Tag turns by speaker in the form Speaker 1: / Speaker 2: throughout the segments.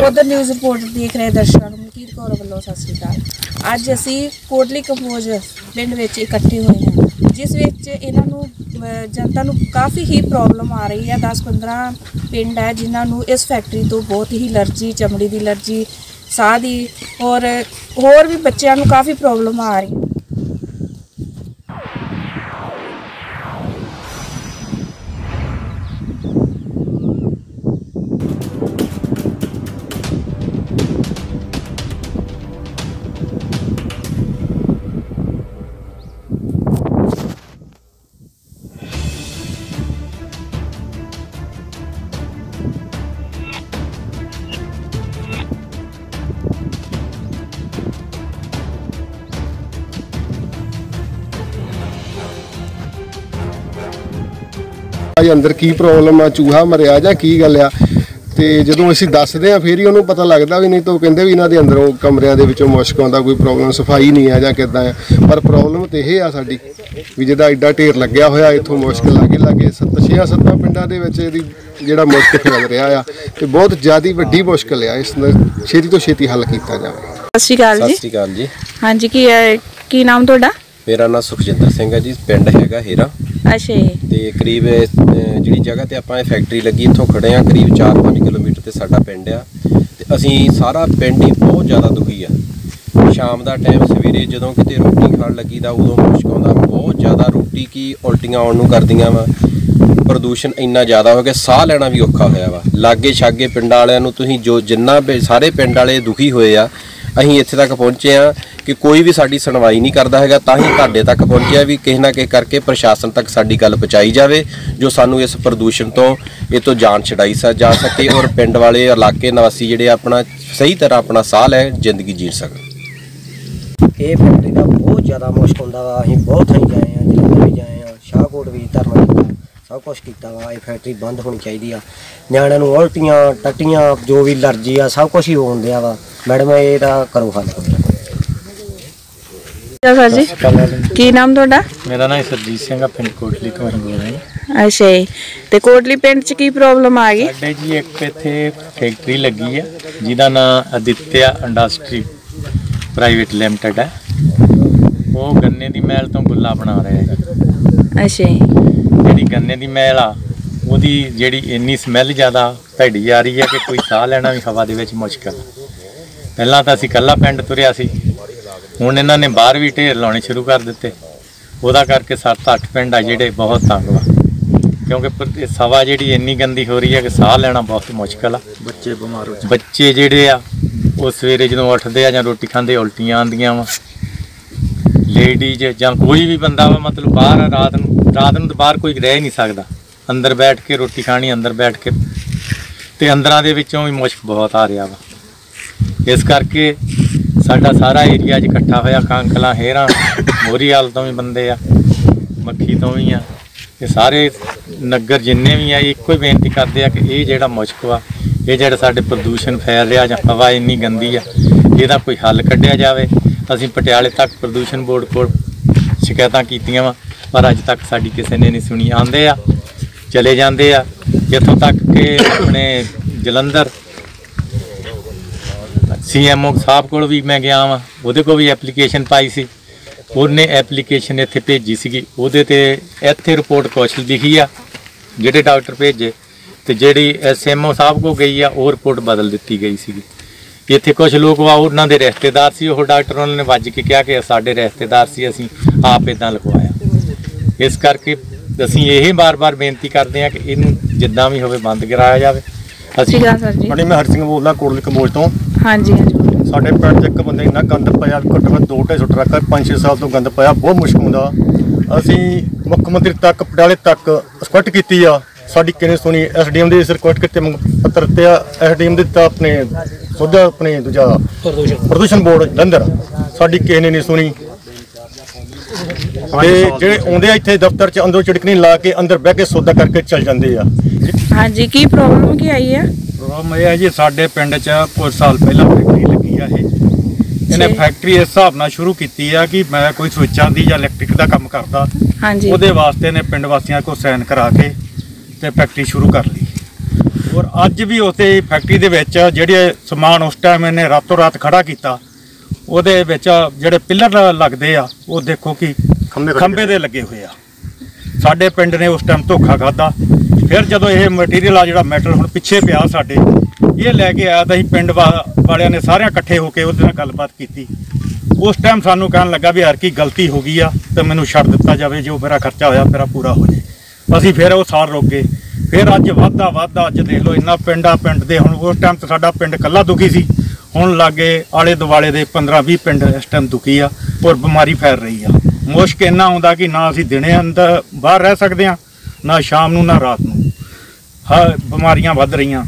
Speaker 1: ਉਧਰ news report ਦੇਖ ਰਹੇ ਦਰਸ਼ਕਾਂ ਨੂੰ, ਮਲਕੀਤ ਕੌਰ ਵੱਲੋਂ, ਸਤਿ ਸ਼੍ਰੀ ਅਕਾਲ। ਅੱਜ ਅਸੀਂ ਕੋਟਲੀ ਕੰਬੋਜ ਪਿੰਡ ਵਿੱਚ ਇਕੱਠੇ ਹੋਏ ਹਾਂ, ਜਿਸ ਵਿੱਚ ਇਹਨਾਂ ਨੂੰ ਜਨਤਾ ਨੂੰ ਕਾਫੀ ਹੀ ਪ੍ਰੋਬਲਮ ਆ ਰਹੀ ਹੈ। 10-15 ਪਿੰਡ ਹੈ ਜਿਨ੍ਹਾਂ ਨੂੰ ਇਸ ਫੈਕਟਰੀ ਤੋਂ ਬਹੁਤ ਹੀ ਅਲਰਜੀ, ਚਮੜੀ ਦੀ ਅਲਰਜੀ, ਸਾਹ ਦੀ ਔਰ ਹੋਰ ਵੀ ਬੱਚਿਆਂ ਨੂੰ ਕਾਫੀ ਪ੍ਰੋਬਲਮ ਆ ਰਹੀ ਹੈ।
Speaker 2: ਆ ਅੰਦਰ ਕੀ ਪ੍ਰੋਬਲਮ ਆ ਚੂਹਾ ਮਰਿਆ ਜਾਂ ਕੀ ਗੱਲ ਆ? ਤੇ ਜਦੋਂ ਅਸੀਂ ਦੱਸਦੇ ਆ ਫੇਰ ਹੀ ਉਹਨੂੰ ਪਤਾ ਲੱਗਦਾ ਵੀ ਨਹੀਂ ਤਾਂ ਉਹ ਕਹਿੰਦੇ ਵੀ ਇਹਨਾਂ ਦੇ ਅੰਦਰੋਂ ਕਮਰਿਆਂ ਦੇ ਵਿੱਚੋਂ ਮੁਸ਼ਕ ਆਉਂਦਾ ਕੋਈ ਪ੍ਰੋਬਲਮ ਸਫ਼ਾਈ ਨਹੀਂ ਆ ਜਾਂ ਕਿੱਦਾਂ ਆ। ਪਰ ਪ੍ਰੋਬਲਮ ਤੇ ਇਹ ਆ ਸਾਡੀ ਵੀ ਜਿਹਦਾ ਐਡਾ ਢੇਰ ਲੱਗਿਆ ਹੋਇਆ ਇੱਥੋਂ ਮੁਸ਼ਕ ਲਾਗੇ ਲਾਗੇ ਸੱਤ ਛੇ ਸੱਤਾਂ ਪਿੰਡਾਂ ਦੇ ਵਿੱਚ ਇਹਦੀ ਜਿਹੜਾ ਮੁਸ਼ਕ ਫੈਲ ਰਿਹਾ ਆ ਤੇ ਬਹੁਤ ਜ਼ਿਆਦੀ ਵੱਡੀ ਮੁਸ਼ਕਲ ਆ ਇਸ ਦਾ ਛੇਤੀ ਤੋਂ ਛੇਤੀ ਹੱਲ ਕੀਤਾ ਜਾਵੇ।
Speaker 1: ਸਤਿ ਸ਼੍ਰੀ ਅਕਾਲ
Speaker 3: ਸਤਿ
Speaker 1: ਜੀ
Speaker 3: ਸ਼੍ਰੀ ਅਕਾਲ ਜੀ।
Speaker 1: ਹਾਂਜੀ ਕੀ ਹੈ ਕੀ ਨਾਮ ਤੁਹਾਡਾ?
Speaker 3: ਮੇਰਾ ਨਾਮ ਸੁਖਜਿੰਦਰ ਸਿੰਘ ਹੈ ਜੀ ਪਿੰਡ ਹੈਗਾ ਹੀਰਾ।
Speaker 1: ਅੱਛਾ ਜੀ।
Speaker 3: ਤੇ ਕਰੀਬ ਇਹ, ਅਹ, ਜਿਹੜੀ ਜਗ੍ਹਾ ਤੇ ਆਪਾਂ ਇਹ ਫੈਕਟਰੀ ਲੱਗੀ ਇੱਥੋਂ ਖੜੇ ਆ ਕਰੀਬ 4-5 ਕਿਲੋਮੀਟਰ ਤੇ ਸਾਡਾ ਪਿੰਡ ਆ। ਤੇ ਅਸੀਂ ਸਾਰਾ ਪਿੰਡ ਹੀ ਬਹੁਤ ਜ਼ਿਆਦਾ ਦੁਖੀ ਆ। ਸ਼ਾਮ ਦਾ ਟਾਈਮ ਸਵੇਰੇ ਜਦੋਂ ਕਿਤੇ ਰੋਟੀ ਖਾਣ ਲੱਗੀ ਦਾ ਉਦੋਂ ਮੁਸ਼ਕ ਆਉਂਦਾ। ਬਹੁਤ ਜ਼ਿਆਦਾ ਰੋਟੀ ਕੀ ਉਲਟੀਆਂ ਆਉਣ ਨੂੰ ਕਰਦੀਆਂ ਵਾ। ਪ੍ਰਦੂਸ਼ਣ ਇੰਨਾ ਜ਼ਿਆਦਾ ਹੋ ਗਿਆ ਸਾਹ ਲੈਣਾ ਵੀ ਔਖਾ ਹੋਇਆ ਵਾ। ਲਾਗੇ ਛਾਗੇ ਪਿੰਡਾਂ ਵਾਲਿਆਂ ਨੂੰ ਤੁਸੀਂ ਜੋ ਜਿੰਨਾ ਵੀ ਸਾਰੇ ਪਿੰਡ ਵਾਲੇ ਦੁਖੀ ਹੋਏ ਆ ਅਸੀਂ ਇੱਥੇ ਤੱਕ ਪਹੁੰਚੇ ਆ ਕਿ ਕੋਈ ਵੀ ਸਾਡੀ ਸੁਣਵਾਈ ਨਹੀਂ ਕਰਦਾ ਹੈਗਾ, ਤਾਂ ਹੀ ਤੁਹਾਡੇ ਤੱਕ ਪਹੁੰਚਿਆ ਵੀ ਕਿਸੇ ਨਾ ਕਿਸੇ ਕਰਕੇ ਪ੍ਰਸ਼ਾਸਨ ਤੱਕ ਸਾਡੀ ਗੱਲ ਪਹੁੰਚਾਈ ਜਾਵੇ, ਜੋ ਸਾਨੂੰ ਇਸ ਪ੍ਰਦੂਸ਼ਣ ਤੋਂ, ਇਹ ਤੋਂ ਜਾਨ ਛਡਾਈ ਸਾ ਜਾ ਸਕੇ ਔਰ ਪਿੰਡ ਵਾਲੇ, ਇਲਾਕੇ ਨਿਵਾਸੀ ਜਿਹੜੇ ਆਪਣਾ ਸਹੀ ਤਰ੍ਹਾਂ ਆਪਣਾ ਸਾਹ ਲੈ, ਜ਼ਿੰਦਗੀ ਜੀਣ ਸਕਣ।
Speaker 4: ਇਹ ਫੈਕਟਰੀ ਦਾ ਬਹੁਤ ਜ਼ਿਆਦਾ ਮੁਸ਼ਕ ਹੁੰਦਾ ਵਾ, ਅਸੀਂ ਬਹੁਤ ਥਾਈਂ ਗਏ ਆ ਜਲੰਧਰ ਵੀ ਗਏ ਆ ਸ਼ਾਹਕੋਟ ਵੀ ਧਰਨਾ ਕੀਤਾ ਸਭ ਕੁਝ ਕੀਤਾ ਵਾ ਇਹ ਫੈਕਟਰੀ ਬੰਦ ਹੋਣੀ ਚਾਹੀਦੀ ਆ। ਨਿਆਣਿਆਂ ਨੂੰ ਉਲਟੀਆਂ ਟੱਟੀਆਂ ਜੋ ਵੀ ਅਲਰਜੀ ਆ ਸਭ ਕੁਝ ਹੀ ਹੋਣ ਦਿਆ ਵਾ। ਮੈਡਮ ਇਹਦਾ ਕਰੋ ਹੱਲ।
Speaker 1: ਸਰ ਜੀ? ਕੀ ਨਾਮ ਤੁਹਾਡਾ?
Speaker 5: ਮੇਰਾ ਨਾਮ ਸਰਜੀਤ ਸਿੰਘ ਆ ਪਿੰਡ ਕੋਟਲੀ ਤੋਂ ਅਸੀਂ ਬੋਲ ਰਹੇ ਹਾਂ
Speaker 1: ਅੱਛਾ ਜੀ। ਤੇ ਕੋਟਲੀ ਪਿੰਡ ਚ ਕੀ ਪ੍ਰੋਬਲਮ ਆ ਗਈ?
Speaker 5: ਸਾਡੇ ਜੀ ਇੱਕ ਇੱਥੇ ਫੈਕਟਰੀ ਲੱਗੀ ਆ ਜਿਹਦਾ ਨਾਮ ਅਦਿੱਤਿਆ ਇੰਡਸਟਰੀ ਪ੍ਰਾਈਵੇਟ ਲਿਮਟਿਡ ਹੈ ਉਹ ਗੰਨੇ ਦੀ ਮੈਲ ਤੋਂ ਗੁੱਲਾ ਬਣਾ ਰਿਹਾ ਹੈ
Speaker 1: ਅੱਛਾ ਜੀ।
Speaker 5: ਜਿਹੜੀ ਗੰਨੇ ਦੀ ਮੈਲ ਆ ਉਹਦੀ ਜਿਹੜੀ ਇੰਨੀ ਸਮੈਲ ਜ਼ਿਆਦਾ ਭੈੜੀ ਆ ਰਹੀ ਹੈ ਕਿ ਕੋਈ ਸਾਹ ਲੈਣਾ ਵੀ ਹਵਾ ਦੇ ਵਿੱਚ ਮੁਸ਼ਕਲ। ਆ। ਪਹਿਲਾਂ ਤਾਂ ਅਸੀਂ ਕੱਲਾ ਪਿੰਡ ਤੁਰਿਆ ਸੀ। ਹੁਣ ਇਹਨਾਂ ਨੇ ਬਾਹਰ ਵੀ ਢੇਰ ਲਾਉਣੇ ਸ਼ੁਰੂ ਕਰ ਦਿੱਤੇ। ਉਹਦਾ ਕਰਕੇ 7-8 ਪਿੰਡ ਆ ਜਿਹੜੇ ਬਹੁਤ ਤੰਗ ਵਾ ਕਿਉਂਕਿ ਹਵਾ ਜਿਹੜੀ ਇੰਨੀ ਗੰਦੀ ਹੋ ਰਹੀ ਹੈ ਕਿ ਸਾਹ ਲੈਣਾ ਬਹੁਤ ਮੁਸ਼ਕਲ ਆ। ਬੱਚੇ ਬਿਮਾਰ ਹੋ ਬੱਚੇ ਜਿਹੜੇ ਆ ਉਹ ਸਵੇਰੇ ਜਦੋਂ ਉੱਠਦੇ ਆ ਜਾਂ ਰੋਟੀ ਖਾਂਦੇ ਉਲਟੀਆਂ ਆਉਂਦੀਆਂ ਵਾ। ਲੇਡੀਜ਼ ਜਾਂ ਕੋਈ ਵੀ ਬੰਦਾ ਵਾ ਮਤਲਬ ਬਾਹਰ ਆ ਰਾਤ ਨੂੰ ਰਾਤ ਨੂੰ ਤਾਂ ਬਾਹਰ ਕੋਈ ਰਹਿ ਨਹੀਂ ਸਕਦਾ। ਅੰਦਰ ਬੈਠ ਕੇ ਰੋਟੀ ਖਾਣੀ, ਅੰਦਰ ਬੈਠ ਕੇ। ਤੇ ਅੰਦਰਾਂ ਦੇ ਵਿੱਚੋਂ ਵੀ ਮੁਸ਼ਕ ਬਹੁਤ ਆ ਰਿਹਾ ਵਾ। ਇਸ ਕਰਕੇ ਸਾਡਾ ਸਾਰਾ ਏਰੀਆ 'ਚ ਇਕੱਠਾ ਹੋਇਆ। ਕਾਂਕਲਾਂ, ਹੇਰਾਂ ਮੋਰੀਵਾਲ ਤੋਂ ਵੀ ਬੰਦੇ ਆ, ਮੱਖੀ ਤੋਂ ਵੀ ਆ। ਇਹ ਸਾਰੇ ਨਗਰ ਜਿੰਨੇ ਵੀ ਆ ਇੱਕੋ ਹੀ ਬੇਨਤੀ ਕਰਦੇ ਆ ਕਿ ਇਹ ਜਿਹੜਾ ਮੁਸ਼ਕ ਵਾ, ਇਹ ਜਿਹੜਾ ਸਾਡੇ ਪ੍ਰਦੂਸ਼ਣ ਫੈਲ ਰਿਹਾ ਜਾਂ ਹਵਾ ਇੰਨੀ ਗੰਦੀ ਆ, ਇਹਦਾ ਕੋਈ ਹੱਲ ਕੱਢਿਆ ਜਾਵੇ। ਅਸੀਂ ਪਟਿਆਲੇ ਤੱਕ ਪ੍ਰਦੂਸ਼ਣ ਬੋਰਡ ਕੋਲ ਸ਼ਿਕਾਇਤਾਂ ਕੀਤੀਆਂ ਵਾ। ਪਰ ਅੱਜ ਤੱਕ ਸਾਡੀ ਕਿਸੇ ਨੇ ਨਹੀਂ ਸੁਣੀ। ਆਂਦੇ ਆ, ਚਲੇ ਜਾਂਦੇ ਆ। ਇੱਥੋਂ ਤੱਕ ਕਿ ਆਪਣੇ ਜਲੰਧਰ ਸੀਐਮਓ ਸਾਹਿਬ ਕੋਲ ਵੀ ਮੈਂ ਗਿਆ ਵਾਂ। ਉਹਦੇ ਕੋਲ ਵੀ ਐਪਲੀਕੇਸ਼ਨ ਪਾਈ ਸੀ। ਉਹਨੇ ਐਪਲੀਕੇਸ਼ਨ ਇੱਥੇ ਭੇਜੀ ਸੀਗੀ। ਉਹਦੇ ਤੇ ਇੱਥੇ ਰਿਪੋਰਟ ਕੁਛ ਲਿਖੀ ਆ, ਜਿਹੜੇ ਡਾਕਟਰ ਭੇਜੇ ਤੇ ਜਿਹੜੀ ਐਸਐਮਓ ਸਾਹਿਬ ਕੋ ਗਈ ਆ, ਉਹ ਰਿਪੋਰਟ ਬਦਲ ਦਿੱਤੀ ਗਈ ਸੀਗੀ। ਇੱਥੇ ਕੁਝ ਲੋਕ ਵਾ ਉਹਨਾਂ ਦੇ ਰਿਸ਼ਤੇਦਾਰ ਸੀ। ਉਹ ਡਾਕਟਰ ਉਹਨਾਂ ਨੇ ਵੱਜ ਕੇ ਕਿਹਾ ਕਿ ਸਾਡੇ ਰਿਸ਼ਤੇਦਾਰ ਸੀ, ਅਸੀਂ ਆਪ ਇਦਾਂ ਲਿਖਵਾਇਆ। ਇਸ ਕਰਕੇ ਅਸੀਂ ਇਹ ਬਾਰ-ਬਾਰ ਬੇਨਤੀ ਕਰਦੇ ਹਾਂ ਕਿ ਇਹਨੂੰ ਜਿੱਦਾਂ ਵੀ ਹੋਵੇ ਬੰਦ ਕਰਾਇਆ ਜਾਵੇ। ਅਸੀਂ
Speaker 1: ਠੀਕ ਆ ਸਰ ਜੀ।
Speaker 6: ਹਾਂਜੀ ਮੈਂ ਹਰ ਸਿੰਘ ਬੋਲਦਾ ਕੋਟਲੀ ਕੰਬੋਜ ਤੋਂ।
Speaker 1: ਹਾਂਜੀ ਹਾਂਜੀ।
Speaker 6: ਸਾਡੇ ਪਿੰਡ 'ਚ ਇੱਕ ਬੰਦੇ ਇੰਨਾ ਗੰਦ ਪਿਆ ਵੀ ਘੱਟੋ ਘੱਟ ਦੋ ਢਾਈ ਸੌ ਟਰੱਕ 5-6 ਸਾਲ ਤੋਂ ਗੰਦ ਪਿਆ ਬਹੁਤ ਮੁਸ਼ਕ ਹੁੰਦਾ। ਅਸੀਂ ਮੁੱਖ ਮੰਤਰੀ ਤੱਕ ਪਟਿਆਲੇ ਤੱਕ ਰਿਕੁਐਸਟ ਕੀਤੀ ਆ। ਸਾਡੀ ਕਿਨੇ ਸੁਣੀ? ਐਸਡੀਐਮ ਦੇ ਰਿਕੁਐਸਟ ਕੀਤੇ ਮੰਗ ਪੱਤਰ ਤੇ ਐਸਡੀਐਮ ਦੇ ਤਾਂ ਆਪਣੇ ਸੋਧਾ ਆਪਣੇ ਦੂਜਾ ਪ੍ਰਦੂਸ਼ਣ। ਬੋਰਡ ਜਲੰਧਰ। ਸਾਡੀ ਕਿਸੇ ਨੇ ਨਹੀਂ ਸੁਣੀ? ਤੇ ਜਿਹੜੇ ਆਉਂਦੇ ਆ ਇੱਥੇ ਦਫ਼ਤਰ 'ਚ ਅੰਦਰੋਂ ਚਿੜਕਣੀ ਲਾ ਕੇ ਅੰਦਰ ਬਹਿ ਕੇ ਸੌਦਾ ਕਰਕੇ ਚੱਲ ਜਾਂਦੇ ਆ।
Speaker 1: ਹਾਂਜੀ ਕੀ ਪ੍ਰੋਬਲਮ ਕੀ ਆਈ ਹੈ
Speaker 7: ਪ੍ਰੋਬਲਮ ਇਹ ਹੈ ਜੀ ਸਾਡੇ ਪਿੰਡ 'ਚ ਕੁਝ ਸਾਲ ਪਹਿਲਾਂ ਫੈਕਟਰੀ ਲੱਗੀ ਆ ਇਹ। ਇਹਨੇ। ਫੈਕਟਰੀ ਇਸ ਹਿਸਾਬ ਨਾਲ ਸ਼ੁਰੂ ਕੀਤੀ ਆ ਕਿ ਮੈਂ ਕੋਈ ਸਵਿੱਚਾਂ ਦੀ ਜਾਂ ਇਲੈਕਟ੍ਰਿਕ ਦਾ ਕੰਮ ਕਰਦਾ।
Speaker 1: ਹਾਂਜੀ।
Speaker 7: ਉਹਦੇ ਵਾਸਤੇ ਨੇ ਪਿੰਡ ਵਾਸੀਆਂ ਕੋਲ ਸਾਈਨ ਕਰਾ ਕੇ ਤੇ ਫੈਕਟਰੀ ਸ਼ੁਰੂ ਕਰ ਲਈ। ਔਰ ਅੱਜ ਵੀ ਉਸੇ ਫੈਕਟਰੀ ਦੇ ਵਿੱਚ ਜਿਹੜੇ ਸਮਾਨ ਉਸ ਟਾਈਮ ਇਹਨੇ ਰਾਤੋਂ ਰਾਤ ਖੜਾ ਕੀਤਾ ਉਹਦੇ ਵਿੱਚ ਜਿਹੜੇ ਪਿੱਲਰ ਲੱਗਦੇ ਆ ਉਹ ਦੇਖੋ ਕਿ
Speaker 6: ਖੰਭੇ
Speaker 7: ਖੰਭੇ ਦੇ ਲੱਗੇ ਹੋਏ ਆ। ਸਾਡੇ ਪਿੰਡ ਨੇ ਉਸ ਟਾਈਮ ਧੋਖਾ ਖਾਦਾ ਫਿਰ ਜਦੋਂ ਇਹ ਮਟੀਰੀਅਲ ਆ ਜਿਹੜਾ ਮੈਟਲ ਹੁਣ ਪਿੱਛੇ ਪਿਆ ਸਾਡੇ, ਇਹ ਲੈ ਕੇ ਆਇਆ ਤਾਂ ਅਸੀਂ ਪਿੰਡ ਵਾ- ਵਾਲਿਆਂ ਨੇ ਸਾਰਿਆਂ ਇਕੱਠੇ ਹੋ ਕੇ ਉਹਦੇ ਨਾਲ ਗੱਲਬਾਤ ਕੀਤੀ। ਉਸ ਟਾਈਮ ਸਾਨੂੰ ਕਹਿਣ ਲੱਗਾ ਵੀ ਯਾਰ ਕੀ ਗਲਤੀ ਹੋ ਗਈ ਆ, ਤੇ ਮੈਨੂੰ ਛੱਡ ਦਿੱਤਾ ਜਾਵੇ, ਜੋ ਮੇਰਾ ਖਰਚਾ ਹੋਇਆ ਮੇਰਾ ਪੂਰਾ ਹੋ ਜਾਏ। ਅਸੀਂ ਫਿਰ ਉਹ ਸਾਲ ਰੁਕ ਗਏ। ਫਿਰ ਅੱਜ ਵਾਧਾ ਵਾਧਾ, ਅੱਜ ਦੇਖ ਲਓ ਇੰਨਾ ਪਿੰਡਾ ਪਿੰਡ ਦੇ, ਹੁਣ ਉਸ ਟਾਈਮ ਤੇ ਸਾਡਾ ਪਿੰਡ ਕੱਲਾ ਦੁਖੀ ਸੀ। ਹੁਣ ਲਾਗੇ ਆਲੇ ਦੁਆਲੇ ਦੇ 15 20 ਪਿੰਡ ਇਸ ਟਾਈਮ ਦੁਖੀ ਆ, ਔਰ ਬਿਮਾਰੀ ਫੈਲ ਰਹੀ ਆ। ਮੁਸ਼ਕ ਇੰਨਾ ਆਉਂਦਾ ਕਿ ਨਾ ਅਸੀਂ ਦਿਨੇ ਅੰਦਰ ਬਾਹਰ ਰਹਿ ਸਕਦੇ ਆ ਨਾ ਸ਼ਾਮ ਨੂੰ ਨਾ ਰਾਤ ਨੂੰ। ਹਾਂ ਬਿਮਾਰੀਆਂ ਵੱਧ ਰਹੀਆਂ।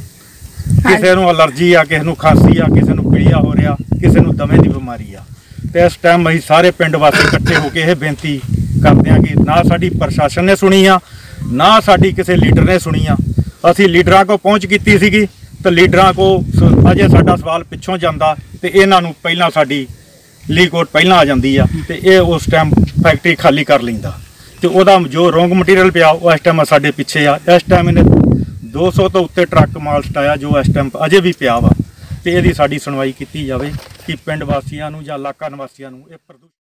Speaker 7: ਕਿਸੇ ਨੂੰ ਅਲਰਜੀ ਆ ਕਿਸੇ ਨੂੰ ਖਾਂਸੀ ਆ ਕਿਸੇ ਨੂੰ ਪੀਲੀਆ ਹੋ ਰਿਹਾ ਕਿਸੇ ਨੂੰ ਦਮੇ ਦੀ ਬਿਮਾਰੀ ਆ। ਤੇ ਇਸ ਟਾਈਮ ਅਸੀਂ ਸਾਰੇ ਪਿੰਡ ਵਾਸੀ ਇਕੱਠੇ ਹੋ ਕੇ ਇਹ ਬੇਨਤੀ ਕਰਦੇ ਆ ਕਿ ਨਾ ਸਾਡੀ ਪ੍ਰਸ਼ਾਸਨ ਨੇ ਸੁਣੀ ਆ ਨਾ ਸਾਡੀ ਕਿਸੇ ਲੀਡਰ ਨੇ ਸੁਣੀ ਆ। ਅਸੀਂ ਲੀਡਰਾਂ ਕੋ ਪਹੁੰਚ ਕੀਤੀ ਸੀਗੀ ਤੇ ਲੀਡਰਾਂ ਕੋ ਅਜੇ ਸਾਡਾ ਸਵਾਲ ਪਿੱਛੋਂ ਜਾਂਦਾ ਤੇ ਇਹਨਾਂ ਨੂੰ ਪਹਿਲਾਂ ਸਾਡੀ ਲੀਕੋਟ ਪਹਿਲਾਂ ਆ ਜਾਂਦੀ ਆ ਤੇ ਇਹ ਉਸ ਟਾਈਮ ਫੈਕਟਰੀ ਖਾਲੀ ਕਰ ਲੈਂਦਾ। ਤੇ ਉਹਦਾ ਜੋ ਰੋਂਗ ਮਟੀਰੀਅਲ ਪਿਆ, ਉਹ ਇਸ ਟਾਈਮ ਸਾਡੇ ਪਿੱਛੇ ਆ। ਇਸ ਟਾਈਮ ਇਹਨੇ 200 ਤੋਂ ਉੱਤੇ ਟਰੱਕ ਮਾਲ ਸਟਾਇਆ ਜੋ ਇਸ ਟਾਈਮ ਅਜੇ ਵੀ ਪਿਆ ਵਾ। ਤੇ ਇਹਦੀ ਸਾਡੀ ਸੁਣਵਾਈ ਕੀਤੀ ਜਾਵੇ ਕਿ ਪਿੰਡ ਵਾਸੀਆਂ ਨੂੰ ਜਾਂ ਇਲਾਕਾ ਨਿਵਾਸੀਆਂ ਨੂੰ ਇਹ ਪ੍ਰਦੂਸ਼ਣ